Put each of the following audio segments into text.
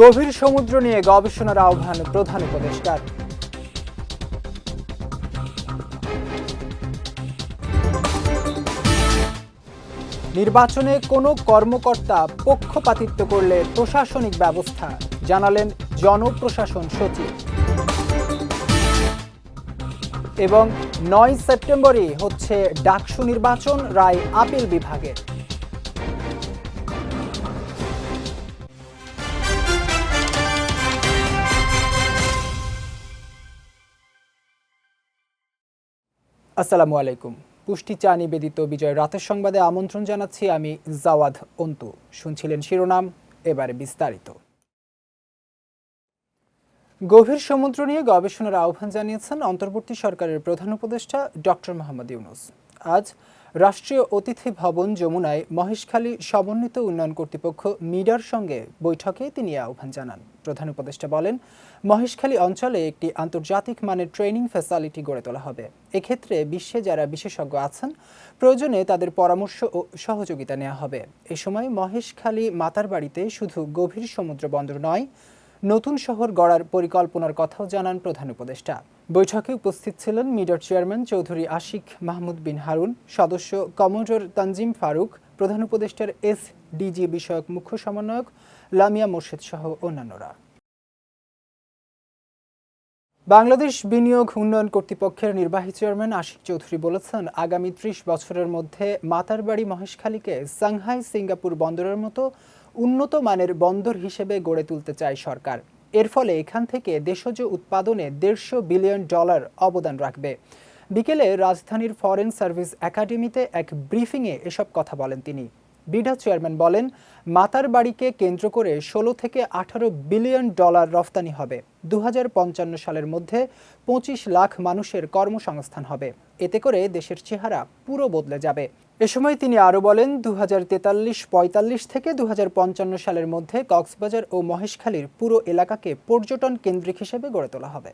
গভীর সমুদ্র নিয়ে গবেষণার আহ্বান প্রধান উপদেষ্টার। নির্বাচনে কোনো কর্মকর্তা পক্ষপাতিত্ব করলে প্রশাসনিক ব্যবস্থা, জানালেন জনপ্রশাসন সচিব। এবং নয় সেপ্টেম্বরই হচ্ছে ডাকসু নির্বাচন, রায়, আপিল বিভাগের। আসসালামু আলাইকুম। পুষ্টি চা নিবেদিত বিজয় রাতের সংবাদে আমন্ত্রণ জানাচ্ছি আমি জাওয়াদ অন্তু। শুনছিলেন শিরোনাম, এবারে বিস্তারিত। গভীর সমুদ্র নিয়ে গবেষণার আহ্বান জানিয়েছেন অন্তর্বর্তী সরকারের প্রধান উপদেষ্টা ডক্টর মোহাম্মদ ইউনুস। আজ রাষ্ট্রীয় অতিথি ভবন যমুনায় মহেশখালী সমন্বিত উন্নয়ন কর্তৃপক্ষ মিডার সঙ্গে বৈঠকে তিনি আহ্বান জানান। প্রধান উপদেষ্টা বলেন, মহেশখালী অঞ্চলে একটি আন্তর্জাতিক মানের ট্রেনিং ফ্যাসিলিটি গড়ে তোলা হবে। এক্ষেত্রে বিশ্বে যারা বিশেষজ্ঞ আছেন, প্রয়োজনে তাদের পরামর্শ ও সহযোগিতা নেওয়া হবে। এ সময় মহেশখালী মাতার বাড়িতে শুধু গভীর সমুদ্র বন্দর নয় নতুন শহর গড়ার পরিকল্পনার কথাও জানান প্রধান উপদেষ্টা। বৈঠকে উপস্থিত ছিলেন মিডার চেয়ারম্যান চৌধুরী আশিক মাহমুদ বিন হারুন, সদস্য কমোডর তানজিম ফারুক, প্রধান উপদেষ্টার এস ডিজি বিষয়ক মুখ্য সমন্বয়ক লামিয়া মোর্শেদ সহ অন্যান্যরা। বাংলাদেশ বিনিয়োগ উন্নয়ন কর্তৃপক্ষের নির্বাহী চেয়ারম্যান আশিক চৌধুরী বলেছেন, আগামী ত্রিশ বছরের মধ্যে মাতারবাড়ি মহেশখালীকে সাংহাই সিঙ্গাপুর বন্দরের মতো উন্নত মানের বন্দর হিসেবে গড়ে তুলতে চায় সরকার। এর ফলে এখান থেকে দেশজ উৎপাদনে দেড়শো বিলিয়ন ডলার অবদান রাখবে। বিকেলে রাজধানীর ফরেন সার্ভিস একাডেমিতে এক ব্রিফিংয়ে এসব কথা বলেন তিনি। বিডা চেয়ারম্যান বলেন, মাতার বাড়িকে কেন্দ্র করে ষোলো থেকে আঠারো বিলিয়ন ডলার রফতানি হবে। দু হাজার পঞ্চান্ন সালের মধ্যে পঁচিশ লাখ মানুষের কর্মসংস্থান হবে। এতে করে দেশের চেহারা পুরো বদলে যাবে। এ সময় তিনি আরও বলেন দু হাজার তেতাল্লিশ, পঁয়তাল্লিশ থেকে দুহাজার পঞ্চান্ন সালের মধ্যে কক্সবাজার ও মহেশখালীর পুরো এলাকাকে পর্যটন কেন্দ্রিক হিসেবে গড়ে তোলা হবে।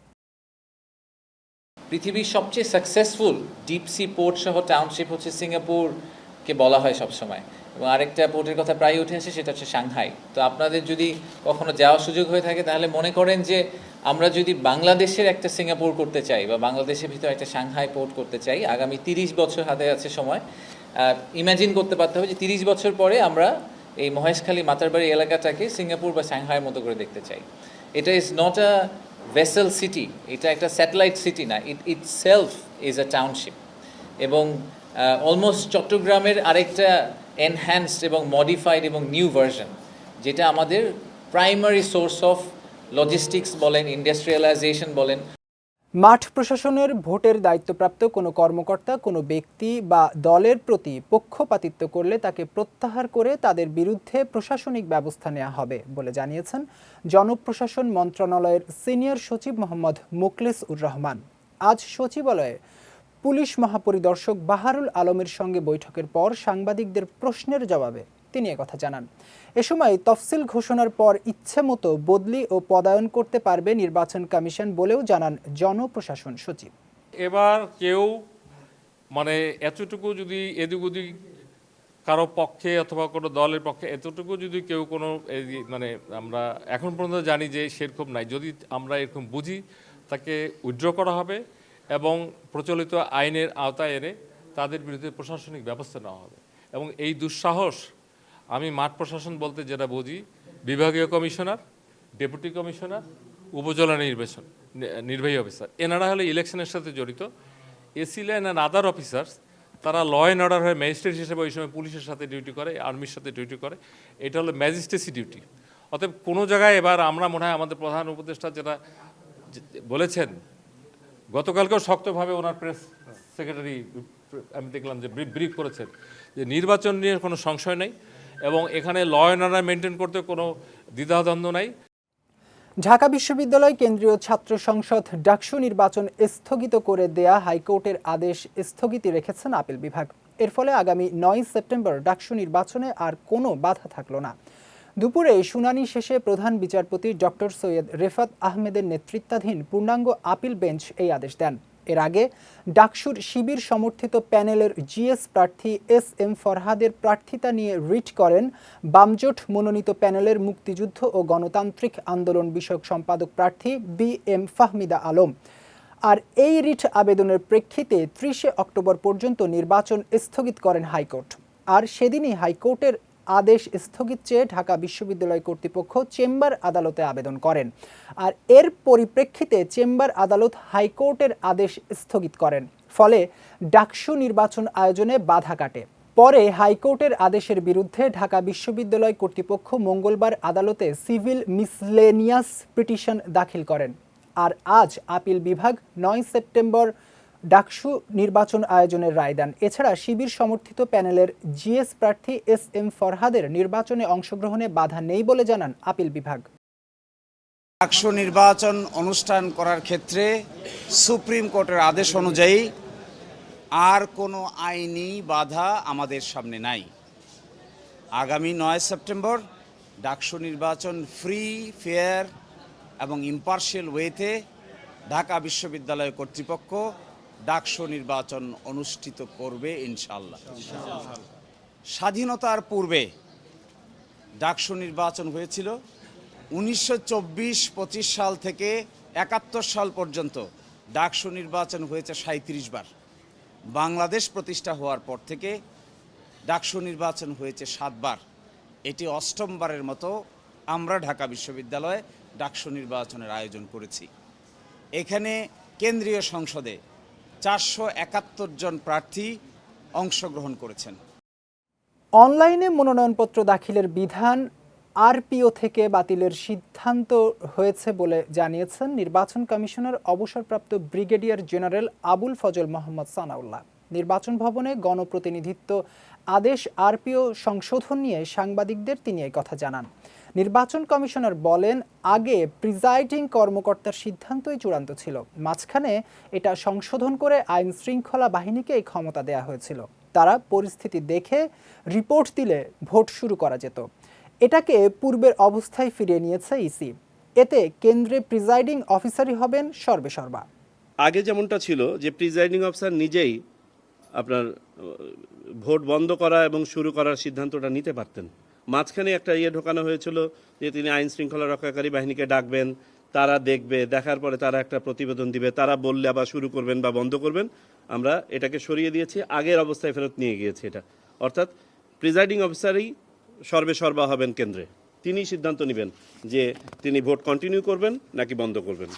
পৃথিবীর সবচেয়ে সাকসেসফুল ডিপ সি পোর্ট সহ টাউনশিপ হচ্ছে সিঙ্গাপুরকে বলা হয় সবসময়। এবং আরেকটা পোর্টের কথা প্রায় উঠে আসে, সেটা হচ্ছে সাংহাই। তো আপনাদের যদি কখনো যাওয়ার সুযোগ হয়ে থাকে, তাহলে মনে করেন যে আমরা যদি বাংলাদেশের একটা সিঙ্গাপুর করতে চাই বা বাংলাদেশের ভিতরে একটা সাংহাই পোর্ট করতে চাই, আগামী তিরিশ বছর হাতে আছে সময় ইমাজিন করতে পারতে হবে যে তিরিশ বছর পরে আমরা এই মহেশখালী মাতারবাড়ি এলাকাটাকে সিঙ্গাপুর বা সাংহাইয়ের মতো করে দেখতে চাই। এটা is not a vessel city এটা একটা স্যাটেলাইট সিটি না it it self is a township এবং অলমোস্ট চট্টগ্রামের আরেকটা এনহ্যান্সড এবং মডিফাইড এবং নিউ ভার্সন যেটা আমাদের প্রাইমারি সোর্স অফ লজিস্টিক্স বলেন ইন্ডাস্ট্রিয়ালাইজেশন বলেন। মাঠ প্রশাসনের ভোটের দায়িত্বপ্রাপ্ত কোনো কর্মকর্তা, কোনো ব্যক্তি বা দলের প্রতি পক্ষপাতিত্ব করলে তাকে প্রত্যাহার করে তাদের বিরুদ্ধে প্রশাসনিক ব্যবস্থা নেওয়া হবে বলে জানিয়েছেন জনপ্রশাসন মন্ত্রণালয়ের সিনিয়র সচিব মোহাম্মদ মুকলেস উর রহমান। আজ সচিবালয়ে পুলিশ মহাপরিদর্শক বাহারুল আলমের সঙ্গে বৈঠকের পর সাংবাদিকদের প্রশ্নের জবাবে তিনি কথা জানান। এ সময় তফসিল ঘোষণার পর ইচ্ছে মতো বদলি ও পদায়ন করতে পারবে নির্বাচন কমিশন বলেও জানান জনপ্রশাসন সচিব। এবার কেউ মানে এতটুকু যদি এদিক ওদিক কারও পক্ষে অথবা কোনো দলের পক্ষে এতটুকু যদি কেউ কোনো মানে আমরা এখন পর্যন্ত জানি যে সেরকম নাই। যদি আমরা এরকম বুঝি, তাকে উইড্র করা হবে এবং প্রচলিত আইনের আওতায় এনে তাদের বিরুদ্ধে প্রশাসনিক ব্যবস্থা নেওয়া হবে। এবং এই দুঃসাহস আমি মাঠ প্রশাসন বলতে যেটা বুঝি, বিভাগীয় কমিশনার, ডেপুটি কমিশনার, উপজেলা নির্বাচন নির্বাহী অফিসার। এনারা হলে ইলেকশনের সাথে জড়িত। এসিলেন অ্যান্ড আদার অফিসার্স তারা ল অ্যান্ড অর্ডার হয়ে ম্যাজিস্ট্রেট হিসেবে ওই সময় পুলিশের সাথে ডিউটি করে আর্মির সাথে ডিউটি করে। এটা হলো ম্যাজিস্ট্রেসি ডিউটি অতএব কোনো জায়গায় এবার আমরা মনে হয় আমাদের প্রধান উপদেষ্টা যেটা বলেছেন, গতকালকেও শক্তভাবে ওনার প্রেস সেক্রেটারি আমি দেখলাম যে ব্রিফ করেছেন যে নির্বাচন নিয়ে কোনো সংশয় নেই। এবং এখানে ল অ্যান্ড অর্ডার মেনটেন করতে কোনো দ্বিধাদ্বন্দ্ব নাই। ঢাকা বিশ্ববিদ্যালয় কেন্দ্রীয় ছাত্র সংসদ ডাকসু নির্বাচন স্থগিত করে দেয়া হাইকোর্টের আদেশ স্থগিত রেখেছেন আপিল বিভাগ। এর ফলে আগামী নয় সেপ্টেম্বর ডাকসু নির্বাচনে আর কোনো বাধা থাকল না। দুপুরে শুনানি শেষে প্রধান বিচারপতি ডক্টর সৈয়দ রেফাত আহমেদের নেতৃত্বাধীন পূর্ণাঙ্গ আপিল বেঞ্চ এই আদেশ দেন। এর আগে ডাকসুর শিবির সমর্থিত প্যানেলের জিএস প্রার্থী এস এম ফরহাদের প্রার্থিতা নিয়ে রিট করেন বামজোট মনোনীত প্যানেলের মুক্তিযুদ্ধ ও গণতান্ত্রিক আন্দোলন বিষয়ক সম্পাদক প্রার্থী বি এম ফাহমিদা আলম। আর এই রিট আবেদনের প্রেক্ষিতে ত্রিশে অক্টোবর পর্যন্ত নির্বাচন স্থগিত করেন হাইকোর্ট। আর সেদিনই হাইকোর্টের আদেশ স্থগিত চেয়ে ঢাকা বিশ্ববিদ্যালয় কর্তৃপক্ষ চেম্বার আদালতে আবেদন করেন। আর এর পরিপ্রেক্ষিতে চেম্বার আদালত হাইকোর্টের আদেশ স্থগিত করেন। ফলে ডাকসু নির্বাচন আয়োজনে বাধা কাটে। পরে হাইকোর্টের আদেশের বিরুদ্ধে ঢাকা বিশ্ববিদ্যালয় কর্তৃপক্ষ মঙ্গলবার আদালতে সিভিল মিসলেনিয়াস পিটিশন দাখিল করেন। আর আজ আপিল বিভাগ নয় সেপ্টেম্বর ডাকসু নির্বাচন আয়োজনের রায় দেন। এছাড়া শিবির সমর্থিত প্যানেলের জিএস প্রার্থী এস এম ফরহাদের নির্বাচনে অংশগ্রহণে বাধা নেই বলে জানান আপিল বিভাগ। ডাকসু নির্বাচন অনুষ্ঠান করার ক্ষেত্রে সুপ্রিম কোর্টের আদেশ অনুযায়ী আর কোনো আইনি বাধা আমাদের সামনে নাই। আগামী নয় সেপ্টেম্বর ডাকসু নির্বাচন ফ্রি, ফেয়ার এবং ইম্পার্শিয়াল ওয়েতে ঢাকা বিশ্ববিদ্যালয় কর্তৃপক্ষ ডাকসু নির্বাচন অনুষ্ঠিত করবে ইনশাল্লাহ স্বাধীনতার পূর্বে ডাকসু নির্বাচন হয়েছিল উনিশশো চব্বিশ সাল থেকে একাত্তর সাল পর্যন্ত। ডাকসু নির্বাচন হয়েছে সাঁত্রিশ বার। বাংলাদেশ প্রতিষ্ঠা হওয়ার পর থেকে ডাকসু নির্বাচন হয়েছে সাতবার এটি অষ্টমবারের মতো আমরা ঢাকা বিশ্ববিদ্যালয়ে ডাকসু নির্বাচনের আয়োজন করেছি। এখানে কেন্দ্রীয় সংসদে চারশো একাত্তর জন প্রার্থী অংশগ্রহণ করেছেন। অনলাইনে মনোনয়নপত্র দাখিলের বিধান আরপিও থেকে বাতিলের সিদ্ধান্ত হয়েছে বলে জানিয়েছেন নির্বাচন কমিশনের অবসরপ্রাপ্ত ব্রিগেডিয়ার জেনারেল আবুল ফজল মোহাম্মদ সানাউল্লাহ। নির্বাচন ভবনে গণপ্রতিনিধিত্ব আদেশ আরপিও সংশোধন নিয়ে সাংবাদিকদের তিনি এই কথা জানান। নির্বাচন কমিশনার বলেন, আগে প্রিজাইডিং কর্মকর্তার সিদ্ধান্তই চূড়ান্ত ছিল। মাঝখানে এটা সংশোধন করে আইন শৃঙ্খলা বাহিনীকে এই ক্ষমতা দেয়া হয়েছিল। তারা পরিস্থিতি দেখে রিপোর্ট দিলে ভোট শুরু করা যেত। এটাকে পূর্বের অবস্থায় ফিরিয়ে নিয়েছে ইসি। এতে কেন্দ্রে প্রিজাইডিং অফিসারই হবেন সর্বেসর্বা আগে যেমনটা ছিল যে প্রিজাইডিং অফিসার নিজেই আপনার ভোট বন্ধ করা এবং শুরু করার সিদ্ধান্তটা নিতে পারতেন। মাঝখানে একটা ইয়ে ঢোকানো হয়েছিল যে তিনি আইন শৃঙ্খলা রক্ষাকারী বাহিনীকে ডাকবেন, তারা দেখবে, দেখার পরে তারা একটা প্রতিবেদন দিবে, তারা বললে আবার শুরু করবেন বা বন্ধ করবেন। আমরা এটাকে সরিয়ে দিয়েছি, আগের অবস্থায় ফেরত নিয়ে গিয়েছি এটা। অর্থাৎ প্রিজাইডিং অফিসারই সর্বে সর্বা হবেন কেন্দ্রে। তিনি সিদ্ধান্ত নেবেন যে তিনি ভোট কন্টিনিউ করবেন নাকি বন্ধ করবেন।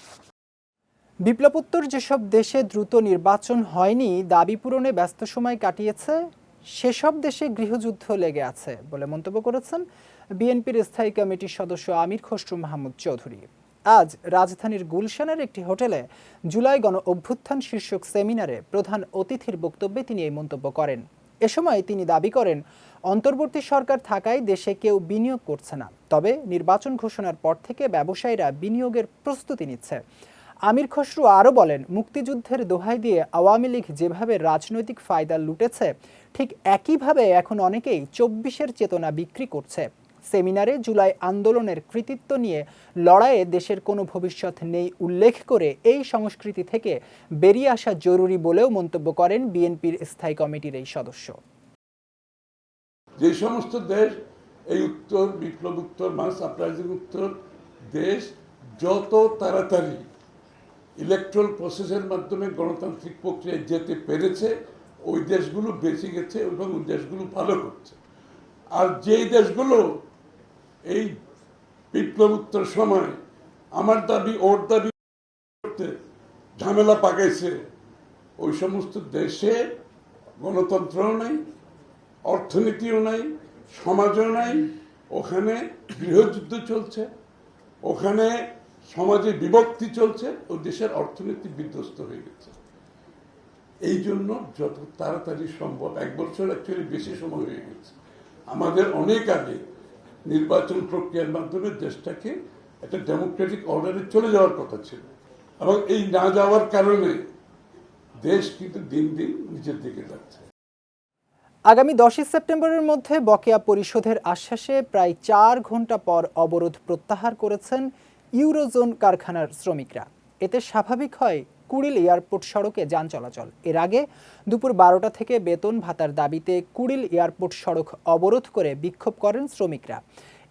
বিপ্লবোত্তর যেসব দেশে দ্রুত নির্বাচন হয়নি, দাবি পূরণে ব্যস্ত সময় কাটিয়েছে সেসব দেশে গৃহযুদ্ধ লেগে আছে বলে মন্তব্য করেছেন বিএনপির স্থায়ী কমিটির সদস্য আমির খসরু মাহমুদ চৌধুরী। আজ রাজধানীর গুলশানের একটি হোটেলে জুলাই গণ অভ্যুত্থান শীর্ষক সেমিনারে প্রধান অতিথির বক্তব্যে তিনি এই মন্তব্য করেন। এ সময় তিনি দাবি করেন, অন্তর্বর্তী সরকার থাকায় দেশে কেউ বিনিয়োগ করছে না, তবে নির্বাচন ঘোষণার পর থেকে ব্যবসায়ীরা বিনিয়োগের প্রস্তুতি নিচ্ছে। আমির খসরু আরও বলেন, মুক্তিযুদ্ধের দোহাই দিয়ে আওয়ামী লীগ যেভাবে রাজনৈতিক ফায়দা লুটেছে ঠিক একইভাবে এখন অনেকেই চব্বিশের চেতনা বিক্রি করছে। সেমিনারে জুলাই আন্দোলনের কৃতিত্ব নিয়ে লড়াইয়ে দেশের কোনো ভবিষ্যৎ নেই উল্লেখ করে এই সংস্কৃতি থেকে বেরিয়ে আসা জরুরি বলেও মন্তব্য করেন বিএনপির স্থায়ী কমিটির এই সদস্য। যে সমস্ত দেশ, এই উত্তর, বিপ্লব উত্তর মাস আপরাইজিং উত্তর, দেশ যত তাড়াতাড়ি ইলেকট্রাল প্রসেসের মাধ্যমে গণতান্ত্রিক প্রক্রিয়ায় যেতে পেরেছে ওই দেশগুলো বেঁচে গেছে এবং ওই দেশগুলো ভালো করছে। আর যেই দেশগুলো এই বিপ্লব উত্তর সময় আমার দাবি, ওর দাবি করতে ঝামেলা পাকাইছে, ওই সমস্ত দেশে গণতন্ত্রও নাই, অর্থনীতিও নাই, সমাজও নাই, ওখানে গৃহযুদ্ধ চলছে, ওখানে সমাজে বিভক্তি চলছে, ও দেশের অর্থনীতি বিধ্বস্ত হয়ে গেছে। এই জন্য যত তাড়াতাড়ি সম্ভব, এক বছর অ্যাকচুয়ালি বেশি সময় হয়ে গেছে। আমাদের অনেক আগে নির্বাচন প্রক্রিয়ার মাধ্যমে দেশটাকে একটা ডেমোক্রেটিক অর্ডারে চলে যাওয়ার কথা ছিল। এবং এই না যাওয়ার কারণে দেশ কিন্তু দিন দিন নিচের দিকে যাচ্ছে। আগামী দশই সেপ্টেম্বরের মধ্যে বকেয়া পরিশোধের আশ্বাসে প্রায় চার ঘণ্টা পর অবরোধ প্রত্যাহার করেছেন ইউরোজোন কারখানার শ্রমিকরা। এতে স্বাভাবিক হয় কুড়িল এয়ারপোর্ট সড়কে যান চলাচল। এর আগে দুপুর বারোটা থেকে বেতন ভাতার দাবিতে কুড়িল এয়ারপোর্ট সড়ক অবরোধ করে বিক্ষোভ করেন শ্রমিকরা।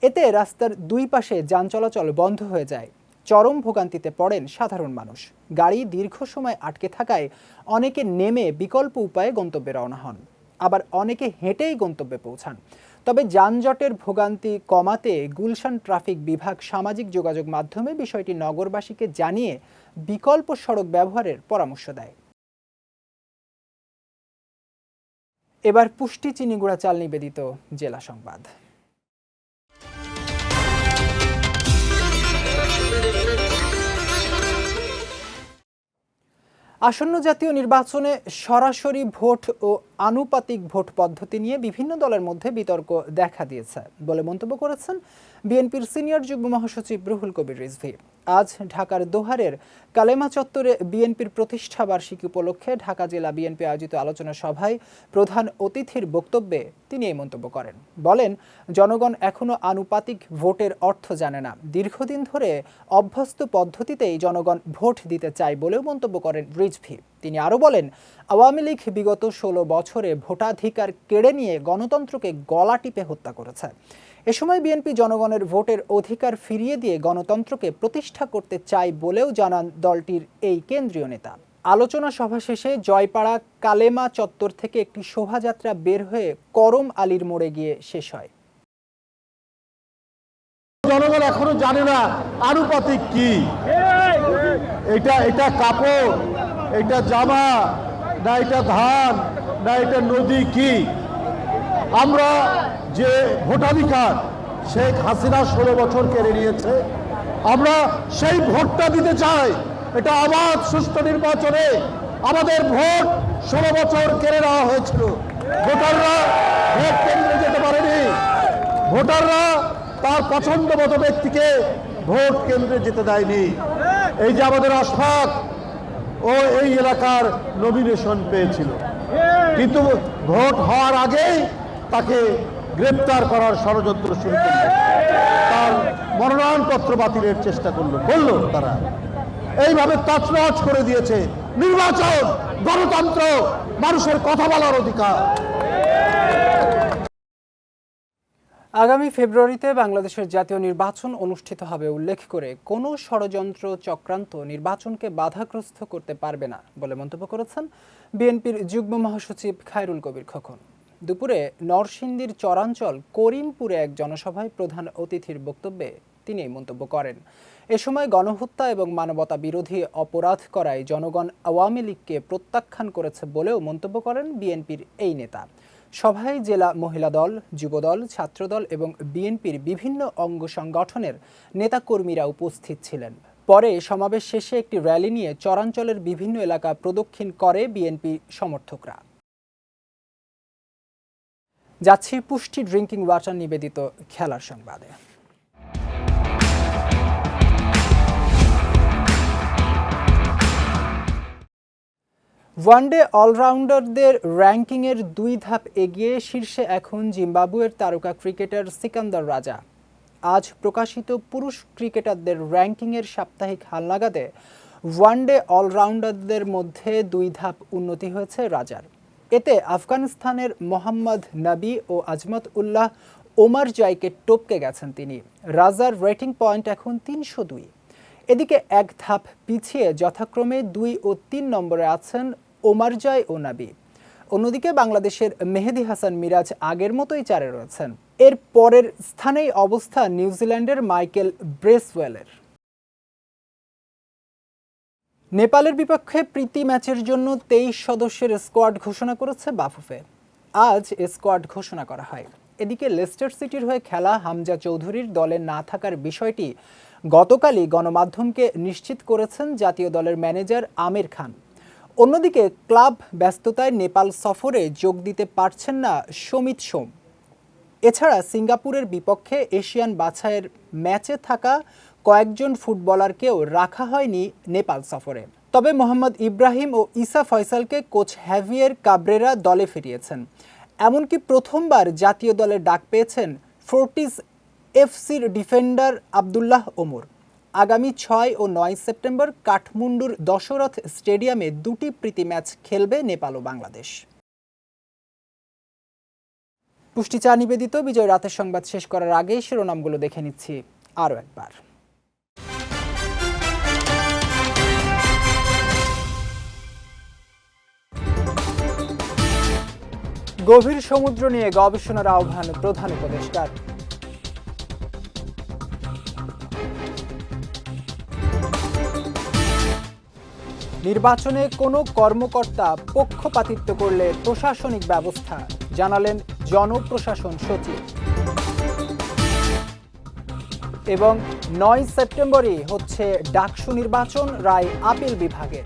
এতে রাস্তার দুই পাশে যান চলাচল বন্ধ হয়ে যায়। চরম ভোগান্তিতে পড়েন সাধারণ মানুষ। গাড়ি দীর্ঘ সময় আটকে থাকায় অনেকে নেমে বিকল্প উপায়ে গন্তব্যে রওনা হন। আবার অনেকে হেঁটেই গন্তব্যে পৌঁছান। তবে যানজটের ভোগান্তি কমাতে গুলশান ট্রাফিক বিভাগ সামাজিক যোগাযোগ মাধ্যমে বিষয়টি নগরবাসীকে জানিয়ে বিকল্প সড়ক ব্যবহারের পরামর্শ দেয়। এবার পুষ্টি চিনিগুড়া চাল নিবেদিত জেলা সংবাদ। আসন্ন জাতীয় নির্বাচনে সরাসরি ভোট ও আনুপাতিক ভোট পদ্ধতি নিয়ে বিভিন্ন দলের মধ্যে বিতর্ক দেখা দিয়েছে বলে মন্তব্য করেছেন বিএনপির সিনিয়র যুগ্ম মহাসচিব রুহুল কবির রিজভি। আজ ঢাকার দোহারের কালেমা চত্বরে বিএনপির প্রতিষ্ঠা বার্ষিকী উপলক্ষে ঢাকা জেলা বিএনপি আয়োজিত আলোচনা সভায় প্রধান অতিথির বক্তব্যে তিনি এই মন্তব্য করেন। বলেন, জনগণ এখনও আনুপাতিক ভোটের অর্থ জানে না। দীর্ঘদিন ধরে অভ্যস্ত পদ্ধতিতেই জনগণ ভোট দিতে চায় বলেও মন্তব্য করেন রিজভি। তিনি আরও বলেন, আওয়ামী লীগ বিগত ষোলো বছরে ভোটাধিকার কেড়ে নিয়ে গণতন্ত্রকে গলা টিপে হত্যা করেছে। এ সময় বিএনপি জনগণের ভোটের অধিকার ফিরিয়ে দিয়ে গণতন্ত্রকে প্রতিষ্ঠা করতে চায় বলেও জানান দলটির এই কেন্দ্রীয় নেতা। আলোচনা সভা শেষে জয়পাড়া কালেমা চত্বর থেকে একটি শোভাযাত্রা বের হয়ে করম আলীর মোড়ে গিয়ে শেষ হয়। জনগণ এখনও জানে না, আনুপাতিক কি? এটা এটা কাপড় এটা জামা, না এটা ধান, না এটা নদী কি? আমরা যে ভোটাধিকার শেখ হাসিনা ষোলো বছর কেড়ে নিয়েছে, আমরা সেই ভোটটা দিতে চাই। এটা অবাধ সুস্থ নির্বাচনে আমাদের ভোট ষোলো বছর কেড়ে নেওয়া হয়েছিল। ভোটাররা ভোট কেন্দ্রে যেতে পারেনি। ভোটাররা তার পছন্দ মতো ব্যক্তিকে ভোট কেন্দ্রে যেতে দেয়নি। এই যে আমাদের আশফাক ও এই এলাকার নমিনেশন পেয়েছিল। কিন্তু ভোট হওয়ার আগেই তাকে গ্রেপ্তার করার ষড়যন্ত্র শুরু করল। তার মনোনয়নপত্র বাতিলের চেষ্টা করল করল তারা। এইভাবে তছনছ করে দিয়েছে নির্বাচন, গণতন্ত্র, মানুষের কথা বলার অধিকার। আগামী ফেব্রুয়ারিতে বাংলাদেশের জাতীয় নির্বাচন অনুষ্ঠিত হবে উল্লেখ করে কোনো ষড়যন্ত্র চক্রান্ত নির্বাচনকে বাধাগ্রস্ত করতে পারবে না বলে মন্তব্য করেছেন বিএনপির যুগ্ম মহাসচিব খায়রুল কবির খোকন। দুপুরে নরসিংদীর চরাঞ্চল করিমপুরে এক জনসভায় প্রধান অতিথির বক্তব্যে তিনি এই মন্তব্য করেন। এ সময় গণহত্যা এবং মানবতা বিরোধী অপরাধ করায় জনগণ আওয়ামী লীগকে প্রত্যাখ্যান করেছে বলেও মন্তব্য করেন বিএনপির এই নেতা। সভায় জেলা মহিলা দল, যুবদল, ছাত্রদল এবং বিএনপির বিভিন্ন অঙ্গ সংগঠনের নেতাকর্মীরা উপস্থিত ছিলেন। পরে সমাবেশ শেষে একটি র্যালি নিয়ে চরাঞ্চলের বিভিন্ন এলাকা প্রদক্ষিণ করে বিএনপি সমর্থকরা। যাচ্ছি পুষ্টি ড্রিঙ্কিং ওয়াটার নিবেদিত খেলার সংবাদে। ওয়ানডে অলরাউন্ডারদের র্যাঙ্কিংয়ের দুই ধাপ এগিয়ে শীর্ষে এখন জিম্বাবুয়ের তারকা ক্রিকেটার সিকান্দার রাজা। আজ প্রকাশিত পুরুষ ক্রিকেটারদের র্যাঙ্কিংয়ের সাপ্তাহিক হালনাগাদে ওয়ানডে অলরাউন্ডারদের মধ্যে দুই ধাপ উন্নতি হয়েছে রাজার। এতে আফগানিস্তানের মোহাম্মদ নবী ও আজমত উল্লাহ ওমার জয়কে টপকে গেছেন তিনি। রাজার রেটিং পয়েন্ট এখন তিনশো দুই। এদিকে এক ধাপ পিছিয়ে যথাক্রমে দুই ও তিন নম্বরে আছেন ওমার জয় ও নাবি অন্যদিকে বাংলাদেশের মেহেদি হাসান মিরাজ আগের মতোই চারে রয়েছেন। এর পরের স্থানেই অবস্থা নিউজিল্যান্ডের মাইকেল ব্রেসওয়েলের। নেপালের বিপক্ষে প্রীতি ম্যাচের জন্য তেইশ সদস্যের স্কোয়াড ঘোষণা করেছে বাফুফে। আজ স্কোয়াড ঘোষণা করা হয়। এদিকে লেস্টার সিটির হয়ে খেলা হামজা চৌধুরীর দলে না থাকার বিষয়টি গতকালই গণমাধ্যমকে নিশ্চিত করেছেন জাতীয় দলের ম্যানেজার আমির খান। অন্যদিকে ক্লাব ব্যস্ততায় নেপাল সফরে যোগ দিতে পারছেন না সমিত সোম। এছাড়া সিঙ্গাপুরের বিপক্ষে এশিয়ান বাছাইয়ের ম্যাচে থাকা কয়েকজন ফুটবলারকেও রাখা হয়নি নেপাল সফরে। তবে মোহাম্মদ ইব্রাহিম ও ইসা ফয়সালকে কোচ হ্যাভিয়ের কাবরেরা দলে ফিরিয়েছেন। এমনকি প্রথমবার জাতীয় দলে ডাক পেয়েছেন ফোর্টিস এফসির ডিফেন্ডার আবদুল্লাহ ওমর। আগামী ছয় ও নয় সেপ্টেম্বর কাঠমান্ডুর দশরথ স্টেডিয়ামে দুটি প্রীতি ম্যাচ খেলবে নেপাল ও বাংলাদেশ। পুষ্টি চা নিবেদিত, বিজয় রাতের সংবাদ শেষ করার আগে শিরোনামগুলো দেখে নিচ্ছি আরও একবার। গভীর সমুদ্র নিয়ে গবেষণার আহ্বান প্রধান উপদেষ্টার। নির্বাচনে কোনো কর্মকর্তা পক্ষপাতিত্ব করলে প্রশাসনিক ব্যবস্থা, জানালেন জনপ্রশাসন সচিব। এবং নয় সেপ্টেম্বরই হচ্ছে ডাকসু নির্বাচন, রায়, আপিল বিভাগের।